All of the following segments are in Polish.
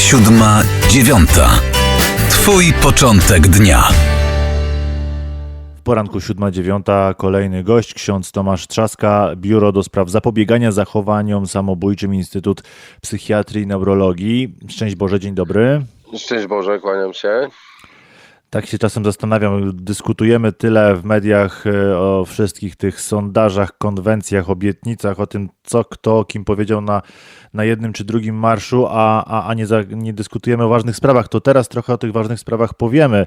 siódma, dziewiąta. Twój początek dnia. W poranku 7.09 kolejny gość, ksiądz Tomasz Trzaska, Biuro do Spraw Zapobiegania Zachowaniom Samobójczym Instytut Psychiatrii i Neurologii. Szczęść Boże, dzień dobry. Szczęść Boże, kłaniam się. Tak się czasem zastanawiam, dyskutujemy tyle w mediach e, o wszystkich tych sondażach, konwencjach, obietnicach, o tym, co kto, kim powiedział na, na jednym czy drugim marszu, a, a, a nie, za, nie dyskutujemy o ważnych sprawach. To teraz trochę o tych ważnych sprawach powiemy.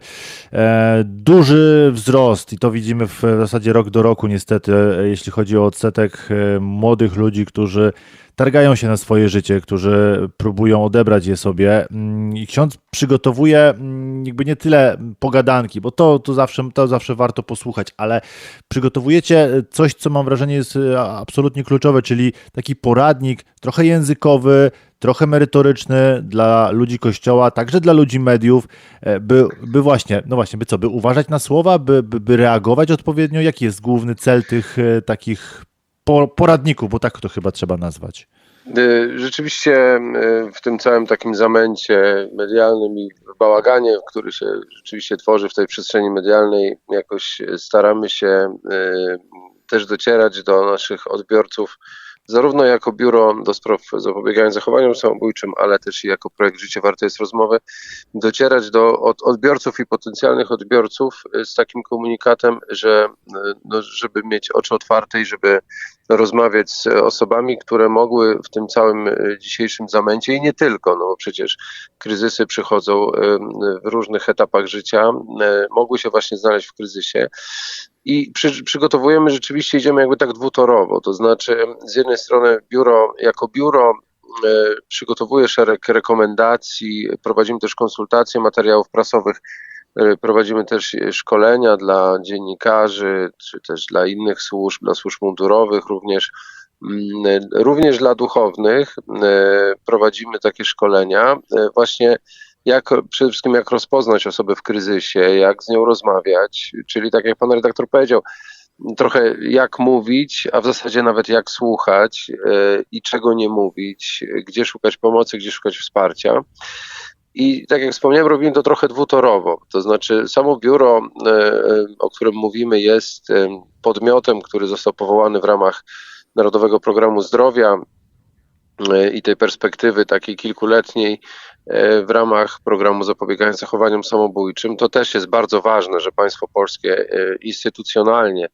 E, duży wzrost i to widzimy w zasadzie rok do roku niestety, e, jeśli chodzi o odsetek e, młodych ludzi, którzy targają się na swoje życie, którzy próbują odebrać je sobie. Mm, I ksiądz przygotowuje mm, jakby nie tyle pogadanki, bo to, to, zawsze, to zawsze warto posłuchać, ale przygotowujecie coś, co mam wrażenie jest e, absolutnie kluczowe, czyli taki poradnik trochę językowy, trochę merytoryczny dla ludzi kościoła, także dla ludzi mediów, e, by, by właśnie, no właśnie, by co, by uważać na słowa, by, by, by reagować odpowiednio? Jaki jest główny cel tych e, takich poradników, bo tak to chyba trzeba nazwać. Y, rzeczywiście y, w tym całym takim zamęcie medialnym i bałaganie, który się rzeczywiście tworzy w tej przestrzeni medialnej, jakoś staramy się y, też docierać do naszych odbiorców zarówno jako biuro do spraw zapobiegania zachowaniom samobójczym, ale też i jako projekt Życie Warte jest Rozmowy, docierać do od, odbiorców i potencjalnych odbiorców z takim komunikatem, że no, żeby mieć oczy otwarte i żeby rozmawiać z osobami, które mogły w tym całym dzisiejszym zamęcie i nie tylko, no bo przecież kryzysy przychodzą w różnych etapach życia, mogły się właśnie znaleźć w kryzysie i przy, przygotowujemy rzeczywiście, idziemy jakby tak dwutorowo, to znaczy z jednej strony biuro jako biuro e, przygotowuje szereg rekomendacji, prowadzimy też konsultacje materiałów prasowych, e, prowadzimy też szkolenia dla dziennikarzy, czy też dla innych służb, dla służb mundurowych również, również dla duchownych. E, prowadzimy takie szkolenia. Właśnie jak przede wszystkim jak rozpoznać osobę w kryzysie, jak z nią rozmawiać, czyli tak jak pan redaktor powiedział, trochę jak mówić, a w zasadzie nawet jak słuchać yy, i czego nie mówić, gdzie szukać pomocy, gdzie szukać wsparcia. I tak jak wspomniałem, robimy to trochę dwutorowo. To znaczy, samo biuro, yy, o którym mówimy, jest podmiotem, który został powołany w ramach Narodowego Programu Zdrowia i tej perspektywy takiej kilkuletniej E, w ramach programu zapobiegania zachowaniom samobójczym. To też jest bardzo ważne, że państwo polskie e, instytucjonalnie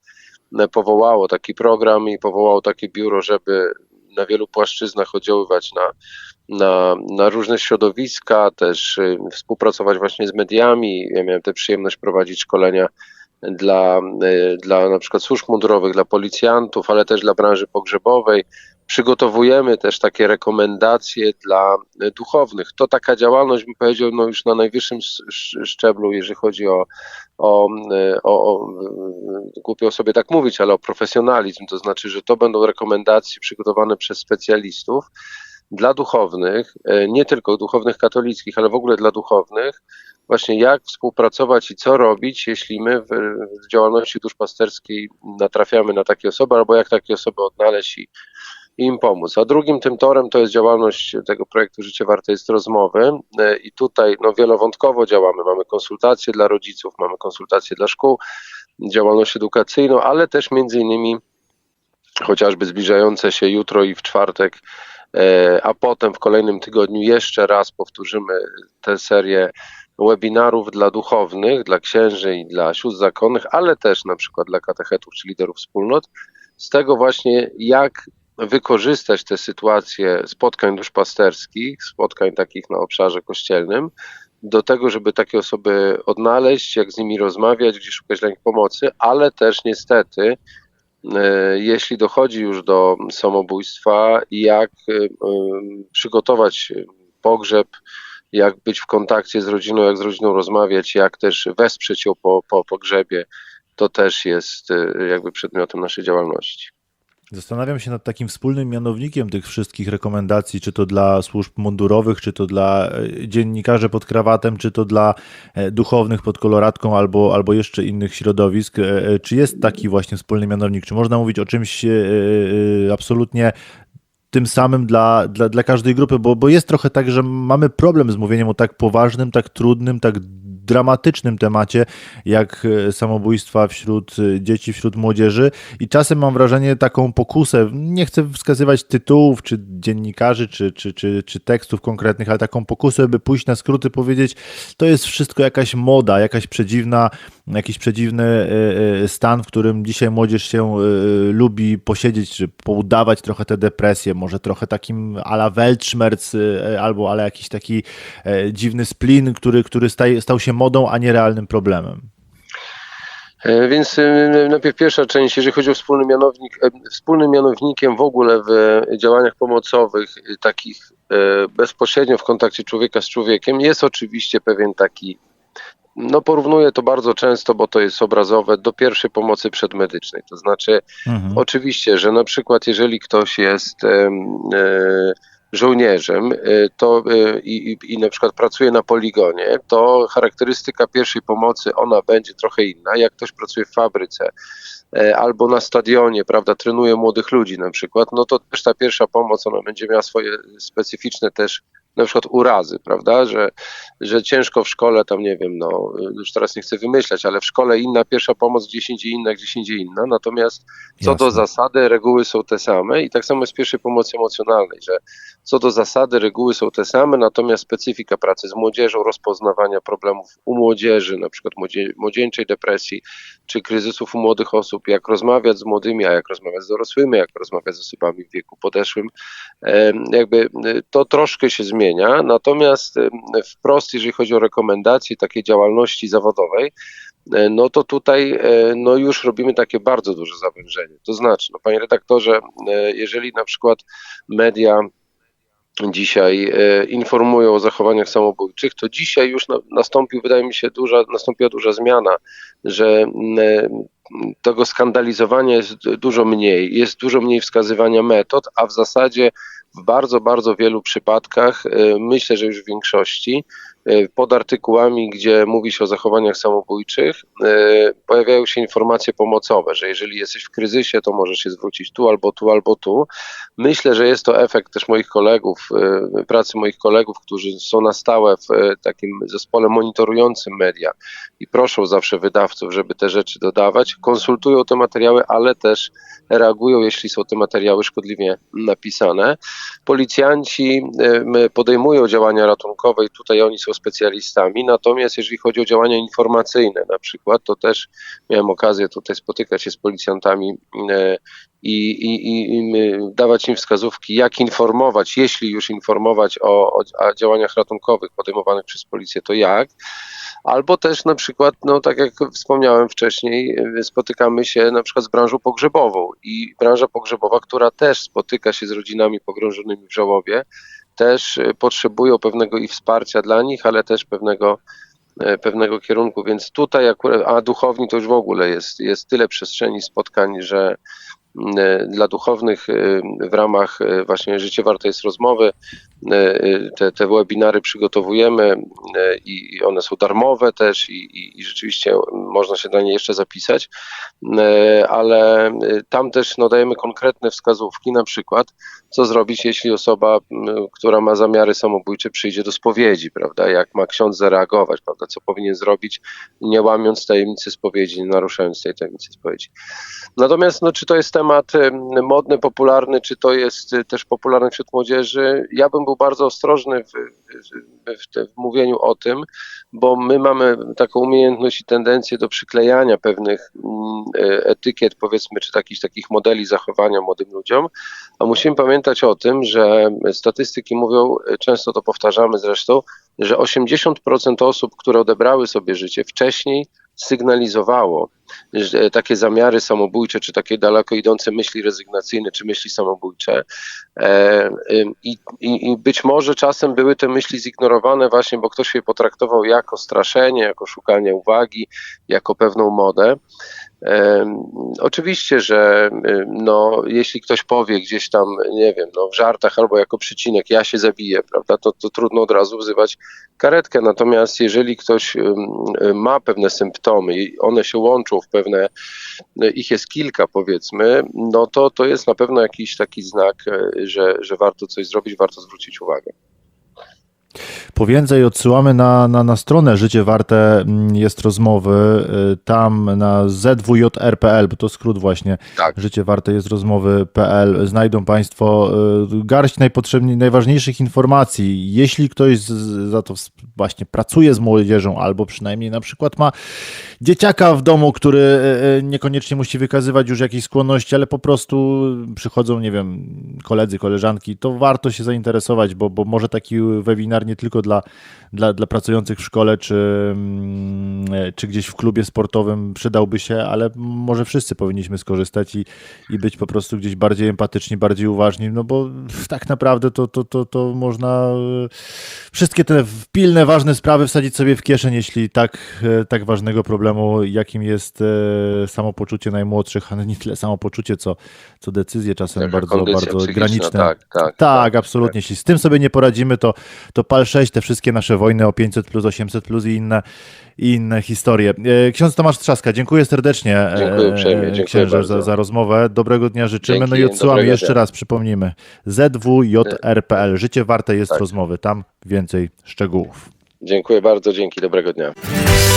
e, powołało taki program i powołało takie biuro, żeby na wielu płaszczyznach oddziaływać na, na, na różne środowiska, też współpracować właśnie z mediami. Ja miałem tę przyjemność prowadzić szkolenia dla, dla na przykład służb mundurowych, dla policjantów, ale też dla branży pogrzebowej, przygotowujemy też takie rekomendacje dla duchownych. To taka działalność, bym powiedział, no już na najwyższym szczeblu, jeżeli chodzi o, o, o, o głupio sobie tak mówić, ale o profesjonalizm, to znaczy, że to będą rekomendacje przygotowane przez specjalistów dla duchownych, nie tylko duchownych katolickich, ale w ogóle dla duchownych, właśnie jak współpracować i co robić, jeśli my w, w działalności duszpasterskiej natrafiamy na takie osoby, albo jak takie osoby odnaleźć i im pomóc. A drugim tym torem to jest działalność tego projektu Życie Warte jest Rozmowy e, i tutaj no, wielowątkowo działamy. Mamy konsultacje dla rodziców, mamy konsultacje dla szkół, działalność edukacyjną, ale też między innymi chociażby zbliżające się jutro i w czwartek, e, a potem w kolejnym tygodniu jeszcze raz powtórzymy tę serię webinarów dla duchownych, dla księży i dla sióstr zakonnych, ale też na przykład dla katechetów czy liderów wspólnot, z tego właśnie jak wykorzystać te sytuacje spotkań duszpasterskich, spotkań takich na obszarze kościelnym, do tego, żeby takie osoby odnaleźć, jak z nimi rozmawiać, gdzie szukać dla nich pomocy, ale też niestety, e, jeśli dochodzi już do samobójstwa, jak e, przygotować pogrzeb, jak być w kontakcie z rodziną, jak z rodziną rozmawiać, jak też wesprzeć ją po, po pogrzebie, to też jest e, jakby przedmiotem naszej działalności. Zastanawiam się nad takim wspólnym mianownikiem tych wszystkich rekomendacji, czy to dla służb mundurowych, czy to dla e, dziennikarzy pod krawatem, czy to dla e, duchownych pod koloratką, albo, albo jeszcze innych środowisk. E, czy jest taki właśnie wspólny mianownik? Czy można mówić o czymś absolutnie tym samym dla, dla, dla każdej grupy, bo, bo jest trochę tak, że mamy problem z mówieniem o tak poważnym, tak trudnym, tak dramatycznym temacie, jak e, samobójstwa wśród e, dzieci, wśród młodzieży. I czasem mam wrażenie taką pokusę, nie chcę wskazywać tytułów, czy dziennikarzy, czy, czy, czy, czy tekstów konkretnych, ale taką pokusę, by pójść na skróty, powiedzieć, to jest wszystko jakaś moda, jakaś przedziwna, jakiś przedziwny e, stan, w którym dzisiaj młodzież się lubi posiedzieć, czy poudawać trochę tę depresję, może trochę takim ala Weltschmerz, albo ale jakiś taki dziwny splin, który, który stał się modą, a nie realnym problemem. E, więc e, najpierw pierwsza część, jeżeli chodzi o wspólny mianownik, e, wspólnym mianownikiem w ogóle w działaniach pomocowych, takich bezpośrednio w kontakcie człowieka z człowiekiem, jest oczywiście pewien taki, no porównuję to bardzo często, bo to jest obrazowe, do pierwszej pomocy przedmedycznej. To znaczy, mhm. oczywiście, że na przykład jeżeli ktoś jest. E, żołnierzem y, to, y, i, i, na przykład pracuje na poligonie, to charakterystyka pierwszej pomocy ona będzie trochę inna. Jak ktoś pracuje w fabryce y, albo na stadionie, prawda, trenuje młodych ludzi na przykład, no to też ta pierwsza pomoc ona będzie miała swoje specyficzne też na przykład urazy, prawda, że, że ciężko w szkole, tam nie wiem, no już teraz nie chcę wymyślać, ale w szkole inna pierwsza pomoc, gdzieś indziej inna, gdzieś indziej inna, natomiast co Jasne. do zasady reguły są te same i tak samo jest w pierwszej pomocy emocjonalnej, że co do zasady reguły są te same, natomiast specyfika pracy z młodzieżą, rozpoznawania problemów u młodzieży, na przykład młodzie, młodzieńczej depresji, czy kryzysów u młodych osób, jak rozmawiać z młodymi, a jak rozmawiać z dorosłymi, jak rozmawiać z osobami w wieku podeszłym, jakby to troszkę się zmienia zmienia, natomiast wprost, jeżeli chodzi o rekomendacje takiej działalności zawodowej, e, no to tutaj e, no już robimy takie bardzo duże zawężenie. To znaczy, no panie redaktorze, e, jeżeli na przykład media dzisiaj informują o zachowaniach samobójczych, to dzisiaj już nastąpił, wydaje mi się, duża, nastąpiła duża zmiana, że tego skandalizowania jest dużo mniej, jest dużo mniej wskazywania metod, a w zasadzie w bardzo, bardzo wielu przypadkach, y, myślę, że już w większości, pod artykułami, gdzie mówi się o zachowaniach samobójczych, y, pojawiają się informacje pomocowe, że jeżeli jesteś w kryzysie, to możesz się zwrócić tu albo tu, albo tu. Myślę, że jest to efekt też moich kolegów, pracy moich kolegów, którzy są na stałe w takim zespole monitorującym media i proszą zawsze wydawców, żeby te rzeczy dodawać, konsultują te materiały, ale też reagują, jeśli są te materiały szkodliwie napisane. Policjanci podejmują działania ratunkowe i tutaj oni są specjalistami, natomiast jeżeli chodzi o działania informacyjne na przykład, to też miałem okazję tutaj spotykać się z policjantami i, i, i dawać im wskazówki, jak informować, jeśli już informować o, o, o działaniach ratunkowych podejmowanych przez policję, to jak. Albo też na przykład, no tak jak wspomniałem wcześniej, spotykamy się na przykład z branżą pogrzebową i branża pogrzebowa, która też spotyka się z rodzinami pogrążonymi w żałobie, też potrzebują pewnego i wsparcia dla nich, ale też pewnego e, pewnego kierunku, więc tutaj akurat, a duchowni to już w ogóle jest, jest tyle przestrzeni spotkań, że E, dla duchownych e, w ramach e, właśnie Życie Warte jest Rozmowy. Te, te webinary przygotowujemy i one są darmowe też i, i, i rzeczywiście można się dla nie jeszcze zapisać, ale tam też no, dajemy konkretne wskazówki, na przykład co zrobić, jeśli osoba, która ma zamiary samobójcze przyjdzie do spowiedzi, prawda, jak ma ksiądz zareagować, prawda, co powinien zrobić, nie łamiąc tajemnicy spowiedzi, nie naruszając tej tajemnicy spowiedzi. Natomiast no, czy to jest temat modny, popularny, czy to jest y, też popularny wśród młodzieży. Ja bym był bardzo ostrożny w, w, w, mówieniu o tym, bo my mamy taką umiejętność i tendencję do przyklejania pewnych mm, y, etykiet, powiedzmy, czy takich, takich modeli zachowania młodym ludziom, a musimy pamiętać o tym, że statystyki mówią, y, często to powtarzamy zresztą, że 80% osób, które odebrały sobie życie wcześniej, sygnalizowało takie zamiary samobójcze, czy takie daleko idące myśli rezygnacyjne, czy myśli samobójcze. E, I, i, I, być może czasem były te myśli zignorowane właśnie, bo ktoś je potraktował jako straszenie, jako szukanie uwagi, jako pewną modę. Oczywiście, że no, jeśli ktoś powie gdzieś tam, nie wiem, no, w żartach albo jako przycinek, ja się zabiję, prawda, to, to trudno od razu wzywać karetkę. Natomiast jeżeli ktoś ma pewne symptomy i one się łączą w pewne, ich jest kilka powiedzmy, no to to jest na pewno jakiś taki znak, y, że, że warto coś zrobić, warto zwrócić uwagę. Po więcej odsyłamy na, na, na stronę Życie Warte mm, jest rozmowy, y, tam na zwjr.pl, bo to skrót właśnie, Tak. Życie Warte jest rozmowy.pl, znajdą Państwo y, garść najpotrzebniej, najważniejszych informacji. Jeśli ktoś z, za to właśnie pracuje z młodzieżą, albo przynajmniej na przykład ma dzieciaka w domu, który y, niekoniecznie musi wykazywać już jakieś skłonności, ale po prostu przychodzą, nie wiem, koledzy, koleżanki, to warto się zainteresować, bo, bo może taki webinar nie tylko dla, dla, dla pracujących w szkole czy, mm, czy gdzieś w klubie sportowym przydałby się, ale może wszyscy powinniśmy skorzystać i, i być po prostu gdzieś bardziej empatyczni, bardziej uważni, no bo tak naprawdę to, to, to, to można e, wszystkie te pilne, ważne sprawy wsadzić sobie w kieszeń, jeśli tak, e, tak ważnego problemu, jakim jest e, samopoczucie najmłodszych, a nie tyle samopoczucie, co, co decyzje czasem Taka bardzo, bardzo graniczne. Tak, tak, Tak, absolutnie. Jeśli z tym sobie nie poradzimy, to, to PAL 6, te wszystkie nasze wojny o 500 plus, 800 plus i inne, i inne historie. E, Ksiądz Tomasz Trzaska, dziękuję serdecznie. e, Dziękuję uprzejmie, dziękuję księże, za, za rozmowę. Dobrego dnia życzymy. Dzięki, no i dobrego jeszcze dnia. raz, przypomnijmy. zwjr.pl. Życie warte jest Tak. rozmowy. Tam więcej szczegółów. Dziękuję bardzo, dzięki, dobrego dnia.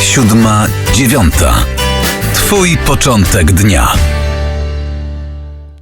Siódma, dziewiąta. Twój początek dnia.